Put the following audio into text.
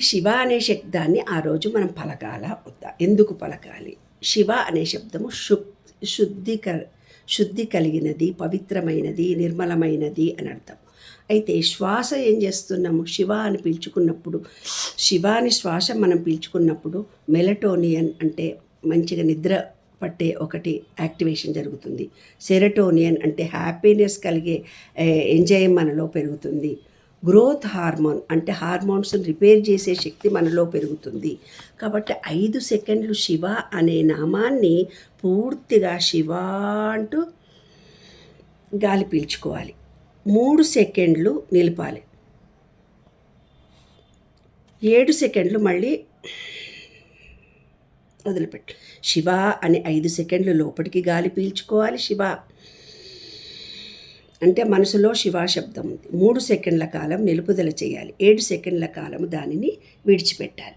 శివ అనే శబ్దాన్ని ఆ రోజు మనం పలకాల వద్దా ఎందుకు పలకాలి? శివ అనే శబ్దము శు శుద్ధి క శుద్ధి కలిగినది పవిత్రమైనది నిర్మలమైనది అని అర్థం. అయితే శ్వాస ఏం చేస్తున్నాము? శివ అని పీల్చుకున్నప్పుడు శివ అని శ్వాస మనం పీల్చుకున్నప్పుడు మెలటోనియన్ అంటే మంచిగా నిద్ర పట్టే ఒకటి యాక్టివేషన్ జరుగుతుంది. సెరటోనియన్ అంటే హ్యాపీనెస్ కలిగే ఎంజాయ్ మనలో పెరుగుతుంది. గ్రోత్ హార్మోన్ అంటే హార్మోన్స్ని రిపేర్ చేసే శక్తి మనలో పెరుగుతుంది. కాబట్టి ఐదు సెకండ్లు శివ అనే నామాన్ని పూర్తిగా శివ అంటూ గాలి పీల్చుకోవాలి. మూడు సెకండ్లు నిలపాలి. ఏడు సెకండ్లు మళ్ళీ వదిలిపెట్టు. శివ అని ఐదు సెకండ్లు లోపలికి గాలి పీల్చుకోవాలి శివ. అంటే మనసులో శివ శబ్దం ఉంది. మూడు సెకండ్ల కాలం నిలుపుదల చేయాలి. ఏడు సెకండ్ల కాలం దానిని విడిచిపెట్టాలి.